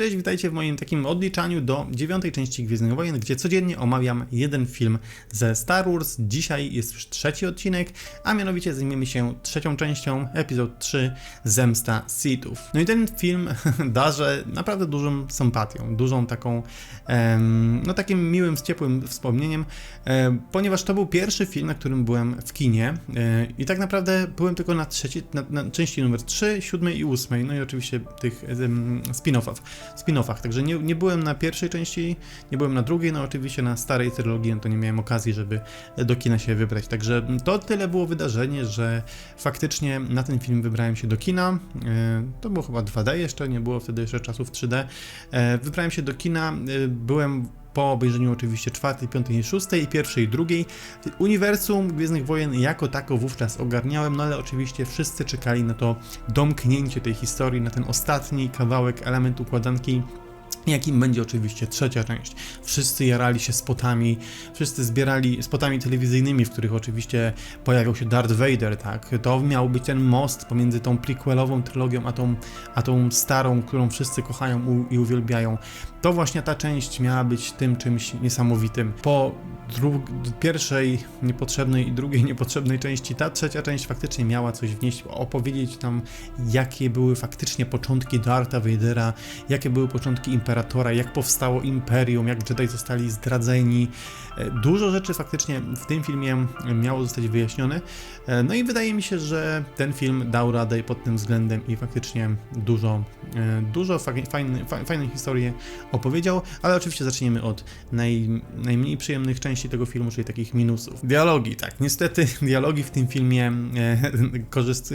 Cześć, witajcie w moim takim odliczaniu do dziewiątej części Gwiezdnych Wojen, gdzie codziennie omawiam jeden film ze Star Wars. Dzisiaj jest już trzeci odcinek, a mianowicie zajmiemy się trzecią częścią, epizod 3, Zemsta Sithów. No i ten film darzę naprawdę dużą sympatią, dużą taką, no takim miłym, ciepłym wspomnieniem, e, ponieważ to był pierwszy film, na którym byłem w kinie e, i tak naprawdę byłem tylko na, trzeci, na, na części numer 3, 7 i 8, no i oczywiście tych spin-offów, spin-offach, także nie, nie byłem na pierwszej części, nie byłem na drugiej, no oczywiście na starej trylogii, no to nie miałem okazji, żeby do kina się wybrać, także to tyle było wydarzenie, że faktycznie na ten film wybrałem się do kina, e, to było chyba 2D jeszcze, nie było wtedy jeszcze czasów 3D, E, wybrałem się do kina, e, byłem po obejrzeniu oczywiście czwartej, piątej i szóstej, pierwszej i drugiej. Uniwersum Gwiezdnych Wojen jako tako wówczas ogarniałem, no ale oczywiście wszyscy czekali na to domknięcie tej historii, na ten ostatni kawałek, element układanki, jakim będzie oczywiście trzecia część. Wszyscy jarali się spotami, wszyscy zbierali spotami telewizyjnymi, w których oczywiście pojawiał się Darth Vader, tak? To miał być ten most pomiędzy tą prequelową trylogią, a tą, a tą starą, którą wszyscy kochają i uwielbiają. To właśnie ta część miała być tym czymś niesamowitym. Po pierwszej niepotrzebnej i drugiej niepotrzebnej części, ta trzecia część faktycznie miała coś wnieść, opowiedzieć nam, jakie były faktycznie początki Dartha Vadera, jakie były początki Imperatora, jak powstało Imperium, jak Jedi zostali zdradzeni. E, Dużo rzeczy faktycznie w tym filmie miało zostać wyjaśnione. E, No i wydaje mi się, że ten film dał radę pod tym względem i faktycznie dużo, e, dużo fa- fajny, fa- fajnej historii opowiedział, ale oczywiście zaczniemy od naj, najmniej przyjemnych części tego filmu, czyli takich minusów. Dialogi, tak. Niestety dialogi w tym filmie,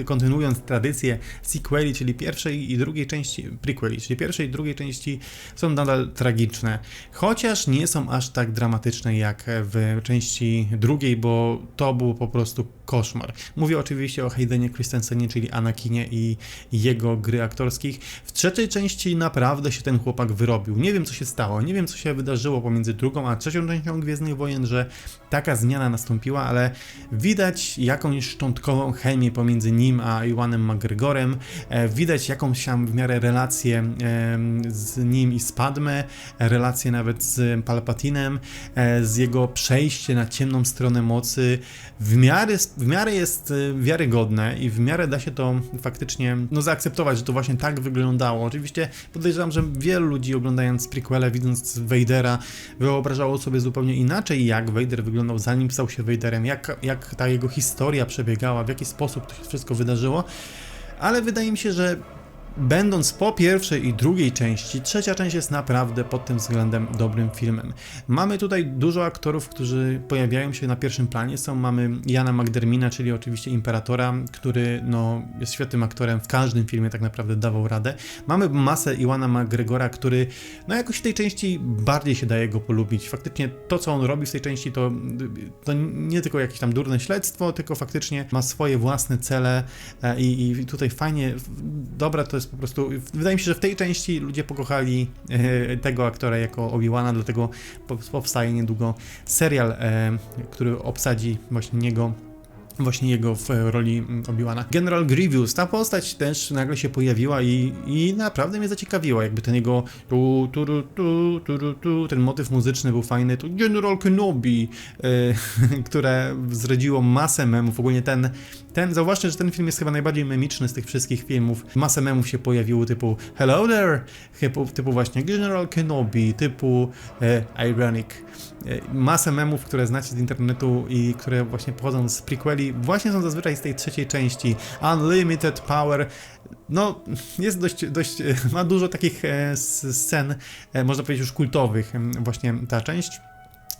kontynuując tradycję sequeli, czyli pierwszej i drugiej części, prequeli, czyli pierwszej i drugiej części są nadal tragiczne. Chociaż nie są aż tak dramatyczne jak w części drugiej, bo to było po prostu koszmar. Mówię oczywiście o Haydenie Christensenie, czyli Anakinie i jego gry aktorskich. W trzeciej części naprawdę się ten chłopak wyrobił. Nie wiem co się stało, nie wiem co się wydarzyło pomiędzy drugą a trzecią częścią Gwiezdnych Wojen, że taka zmiana nastąpiła, ale widać jakąś szczątkową chemię pomiędzy nim a Iwanem McGregorem. E, widać jakąś tam w miarę relację z nim i z Padme, e, relację nawet z Palpatinem, e, z jego przejście na ciemną stronę mocy. W miarę, w miarę jest e, wiarygodne i w miarę da się to faktycznie no, zaakceptować, że to właśnie tak wyglądało. Oczywiście podejrzewam, że wielu ludzi oglądając prequele, widząc Vadera, wyobrażało sobie zupełnie inaczej, jak Vader wyglądał zanim stał się Vaderem, jak, jak ta jego historia przebiegała, w jaki sposób to się wszystko wydarzyło. Ale wydaje mi się, że Będąc po pierwszej i drugiej części, trzecia część jest naprawdę pod tym względem dobrym filmem. Mamy tutaj dużo aktorów, którzy pojawiają się na pierwszym planie. Są, mamy Jana McDermina, czyli oczywiście Imperatora, który no, jest świetnym aktorem, w każdym filmie tak naprawdę dawał radę. Mamy masę Iwana McGregora, który no jakoś w tej części bardziej się daje go polubić. Faktycznie to, co on robi w tej części, to, to nie tylko jakieś tam durne śledztwo, tylko faktycznie ma swoje własne cele e, i, i tutaj fajnie, dobra to jest po prostu, wydaje mi się, że w tej części ludzie pokochali e, tego aktora jako Obi-Wana, dlatego po- powstaje niedługo serial, e, który obsadzi właśnie niego właśnie jego w e, roli mm, Obi-Wana. General Grievous, ta postać też nagle się pojawiła i, i naprawdę mnie zaciekawiła, jakby ten jego tu, tu, tu, tu, tu, tu, ten motyw muzyczny był fajny, tu General Kenobi, e, które zdradziło masę memów, ogólnie ten, ten, zauważcie, że ten film jest chyba najbardziej memiczny z tych wszystkich filmów, masę memów się pojawiło typu hello there, typu, typu właśnie General Kenobi, typu e, ironic, E, masę memów, które znacie z internetu i które właśnie pochodzą z prequeli, właśnie są zazwyczaj z tej trzeciej części. Unlimited Power. No, jest dość, dość, e, ma dużo takich e, scen, e, można powiedzieć już kultowych, em, właśnie ta część.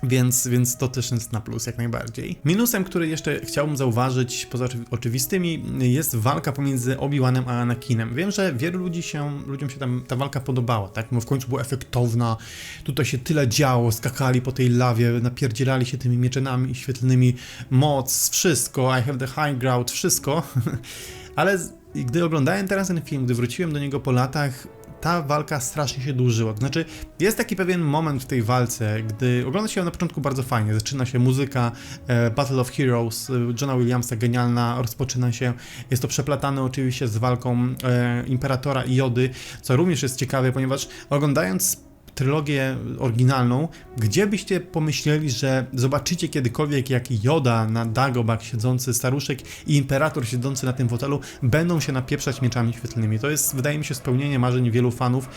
Więc, więc to też jest na plus jak najbardziej. Minusem, który jeszcze chciałbym zauważyć, poza oczywi- oczywistymi, jest walka pomiędzy Obi-Wanem a Anakinem. Wiem, że wielu ludzi się, ludziom się tam ta walka podobała, tak? Bo w końcu była efektowna, tutaj się tyle działo, skakali po tej lawie, napierdzielali się tymi mieczynami świetlnymi, moc, wszystko, I have the high ground, wszystko. Ale gdy oglądałem teraz ten film, gdy wróciłem do niego po latach, ta walka strasznie się dłużyła. Znaczy, jest taki pewien moment w tej walce, gdy ogląda się ją na początku bardzo fajnie. Zaczyna się muzyka e, Battle of Heroes e, Johna Williamsa, genialna, rozpoczyna się. Jest to przeplatane oczywiście z walką e, Imperatora i Jody, co również jest ciekawe, ponieważ oglądając trylogię oryginalną, gdzie byście pomyśleli, że zobaczycie kiedykolwiek jak Yoda na Dagobah siedzący staruszek i Imperator siedzący na tym fotelu będą się napieprzać mieczami świetlnymi. To jest, wydaje mi się, spełnienie marzeń wielu fanów.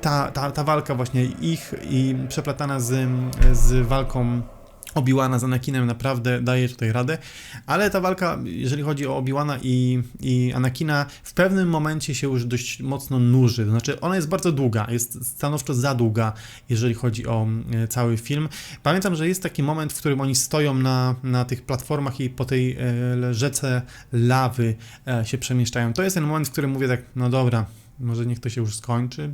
Ta, ta, ta walka właśnie ich i przeplatana z, z walką Obiłana z Anakinem naprawdę daje tutaj radę, ale ta walka, jeżeli chodzi o Obiłana i, i Anakina, w pewnym momencie się już dość mocno nuży. To znaczy, ona jest bardzo długa, jest stanowczo za długa, jeżeli chodzi o e, cały film. Pamiętam, że jest taki moment, w którym oni stoją na, na tych platformach i po tej e, rzece lawy e, się przemieszczają. To jest ten moment, w którym mówię tak, no dobra, może niech to się już skończy.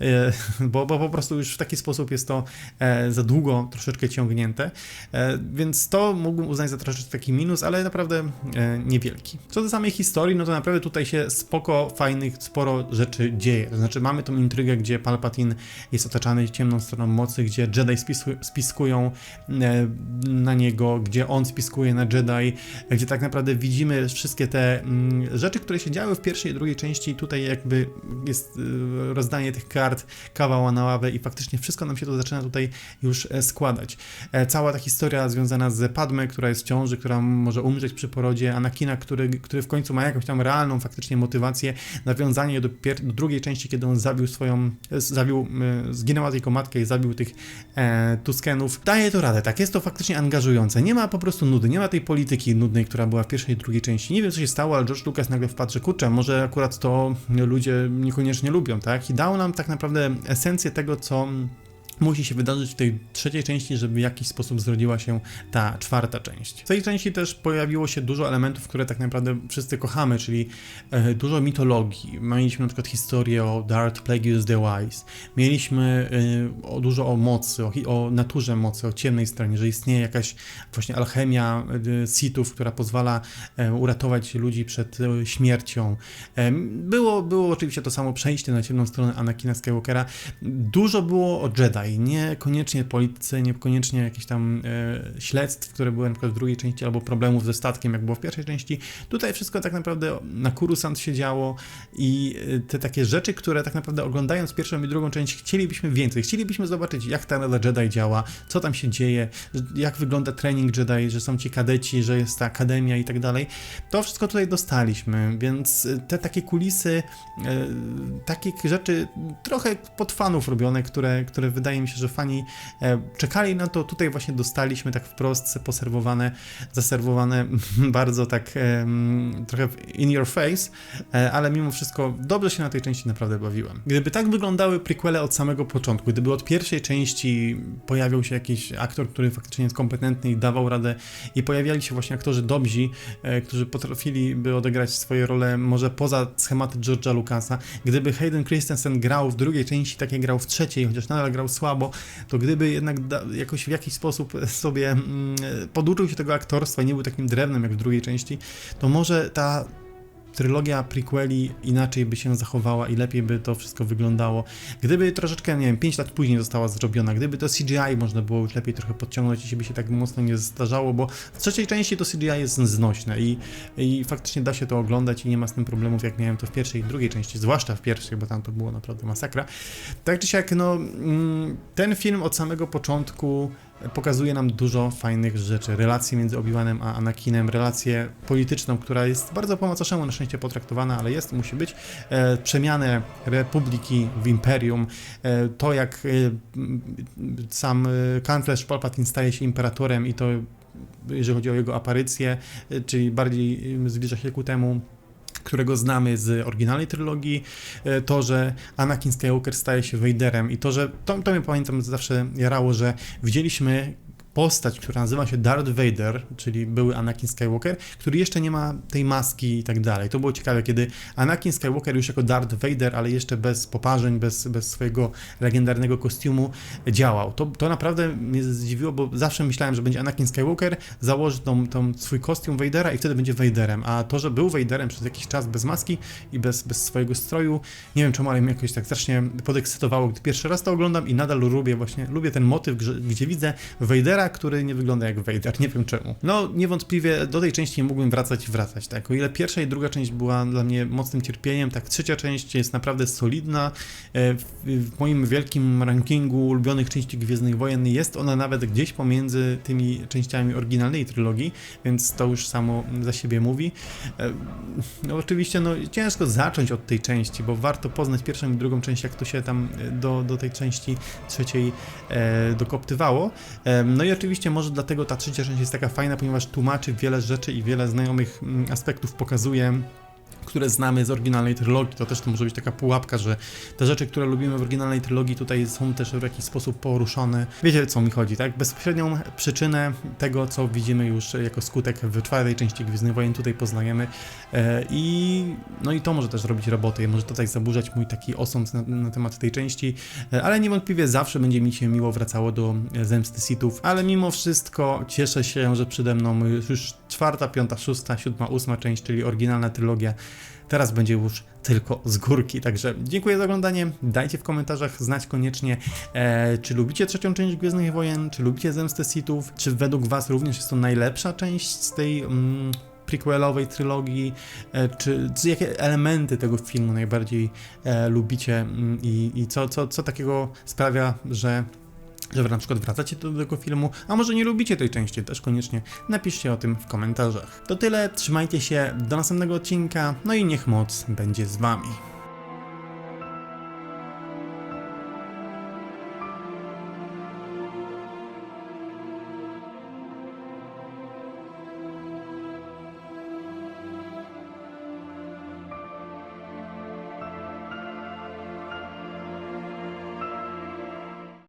E, bo, bo po prostu już w taki sposób jest to e, za długo troszeczkę ciągnięte, e, więc to mógłbym uznać za troszeczkę taki minus, ale naprawdę niewielki. Co do samej historii, no to naprawdę tutaj się spoko, fajnych, sporo rzeczy dzieje. To znaczy mamy tą intrygę, gdzie Palpatine jest otaczany ciemną stroną mocy, gdzie Jedi spiskują na niego, gdzie on spiskuje na Jedi, gdzie tak naprawdę widzimy wszystkie te mm, rzeczy, które się działy w pierwszej i drugiej części. Tutaj jakby jest rozdanie tych kart kart, kawał na ławę i faktycznie wszystko nam się to zaczyna tutaj już e, składać. E, cała ta historia związana z Padme, która jest w ciąży, która może umrzeć przy porodzie, Anakina, który, który w końcu ma jakąś tam realną faktycznie motywację, nawiązanie do, do drugiej części, kiedy on zabił swoją, e, zabił, zginęła tylko matkę i zabił tych e, Tuskenów. Daje to radę, tak, jest to faktycznie angażujące. Nie ma po prostu nudy, nie ma tej polityki nudnej, która była w pierwszej i drugiej części. Nie wiem, co się stało, ale George Lucas nagle że kurczę, może akurat to ludzie niekoniecznie lubią, tak? I dał nam tak naprawdę naprawdę esencję tego, co musi się wydarzyć w tej trzeciej części, żeby w jakiś sposób zrodziła się ta czwarta część. W tej części też pojawiło się dużo elementów, które tak naprawdę wszyscy kochamy, czyli e, dużo mitologii. Mieliśmy na przykład historię o Darth Plagueis the Wise. Mieliśmy e, dużo o mocy, o, naturze mocy, o ciemnej stronie, że istnieje jakaś właśnie alchemia e, Sithów, która pozwala uratować ludzi przed śmiercią. Było, było oczywiście to samo przejście na ciemną stronę Anakina Skywalkera. Dużo było o Jedi i niekoniecznie polityce, niekoniecznie jakieś tam e, śledztw, które były na przykład w drugiej części, albo problemów ze statkiem, jak było w pierwszej części. Tutaj wszystko tak naprawdę na Kurusant się działo i e, te takie rzeczy, które tak naprawdę oglądając pierwszą i drugą część chcielibyśmy więcej. Chcielibyśmy zobaczyć, jak ta Rada Jedi działa, co tam się dzieje, jak wygląda trening Jedi, że są ci kadeci, że jest ta akademia i tak dalej. To wszystko tutaj dostaliśmy, więc te takie kulisy, e, takie rzeczy trochę pod fanów robione, które, które wydaje wydaje mi się, że fani e, czekali na to. Tutaj właśnie dostaliśmy tak wprost poserwowane, zaserwowane bardzo tak trochę in your face, e, ale mimo wszystko dobrze się na tej części naprawdę bawiłem. Gdyby tak wyglądały prequele od samego początku, gdyby od pierwszej części pojawił się jakiś aktor, który faktycznie jest kompetentny i dawał radę i pojawiali się właśnie aktorzy dobrzy, e, którzy potrafiliby odegrać swoje role może poza schematy George'a Lucasa, gdyby Hayden Christensen grał w drugiej części tak jak grał w trzeciej, chociaż nadal grał słabo, słabo, to gdyby jednak da, jakoś w jakiś sposób sobie mm, poduczył się tego aktorstwa i nie był takim drewnem jak w drugiej części, to może ta trylogia prequeli inaczej by się zachowała i lepiej by to wszystko wyglądało. Gdyby troszeczkę, nie wiem, 5 lat później została zrobiona, gdyby to CGI można było już lepiej trochę podciągnąć i by się tak mocno nie zdarzało, bo w trzeciej części to CGI jest znośne i, i faktycznie da się to oglądać i nie ma z tym problemów, jak miałem to w pierwszej i drugiej części, zwłaszcza w pierwszej, bo tam to było naprawdę masakra. Tak czy siak, no, mm, ten film od samego początku pokazuje nam dużo fajnych rzeczy. Relacje między Obi-Wanem a Anakinem, relację polityczną, która jest bardzo po macoszemu na szczęście potraktowana, ale jest, musi być. E, przemianę Republiki w Imperium, e, to jak e, sam e, kanclerz Palpatine staje się imperatorem i to jeżeli chodzi o jego aparycję, e, czyli bardziej e, zbliża się ku temu którego znamy z oryginalnej trylogii, e, to, że Anakin Skywalker staje się Vaderem i to, że to, to mnie pamiętam zawsze jarało, że widzieliśmy postać, która nazywa się Darth Vader, czyli były Anakin Skywalker, który jeszcze nie ma tej maski i tak dalej. To było ciekawe, kiedy Anakin Skywalker już jako Darth Vader, ale jeszcze bez poparzeń, bez, bez swojego legendarnego kostiumu działał. To, to naprawdę mnie zdziwiło, bo zawsze myślałem, że będzie Anakin Skywalker, założy tą, tą swój kostium Vadera i wtedy będzie Vaderem, a to, że był Vaderem przez jakiś czas bez maski i bez, bez swojego stroju, nie wiem czemu, ale mnie jakoś tak strasznie podekscytowało, gdy pierwszy raz to oglądam i nadal lubię właśnie, lubię ten motyw, gdzie, gdzie widzę Vadera, który nie wygląda jak Vader, nie wiem czemu. No, niewątpliwie do tej części mógłbym wracać i wracać, tak, o ile pierwsza i druga część była dla mnie mocnym cierpieniem, tak trzecia część jest naprawdę solidna, E, w, moim wielkim rankingu ulubionych części Gwiezdnych Wojen jest ona nawet gdzieś pomiędzy tymi częściami oryginalnej trylogii, więc to już samo za siebie mówi. E, No oczywiście no, ciężko zacząć od tej części, bo warto poznać pierwszą i drugą część, jak to się tam do, do tej części trzeciej e, dokoptywało. No i oczywiście może dlatego ta trzecia część jest taka fajna, ponieważ tłumaczy wiele rzeczy i wiele znajomych mm, aspektów pokazuje które znamy z oryginalnej trylogii. To też to może być taka pułapka, że te rzeczy, które lubimy w oryginalnej trylogii tutaj są też w jakiś sposób poruszone. Wiecie, co mi chodzi, tak? Bezpośrednią przyczynę tego, co widzimy już jako skutek w czwartej części Gwiezdnych Wojen tutaj poznajemy e, i no i to może też robić robotę, może tutaj zaburzać mój taki osąd na, na temat tej części, e, ale niewątpliwie zawsze będzie mi się miło wracało do Zemsty Sithów, ale mimo wszystko cieszę się, że przede mną już czwarta, piąta, szósta, siódma, ósma część, czyli oryginalna trylogia Teraz będzie już tylko z górki. Także dziękuję za oglądanie. Dajcie w komentarzach znać koniecznie, e, czy lubicie trzecią część Gwiezdnych Wojen, czy lubicie Zemstę Sithów, czy według Was również jest to najlepsza część z tej mm, prequelowej trylogii, e, czy, czy jakie elementy tego filmu najbardziej e, lubicie mm, i, i co, co, co takiego sprawia, że że wy na przykład wracacie do tego filmu, a może nie lubicie tej części, też koniecznie napiszcie o tym w komentarzach. To tyle, trzymajcie się, do następnego odcinka, no i niech moc będzie z wami.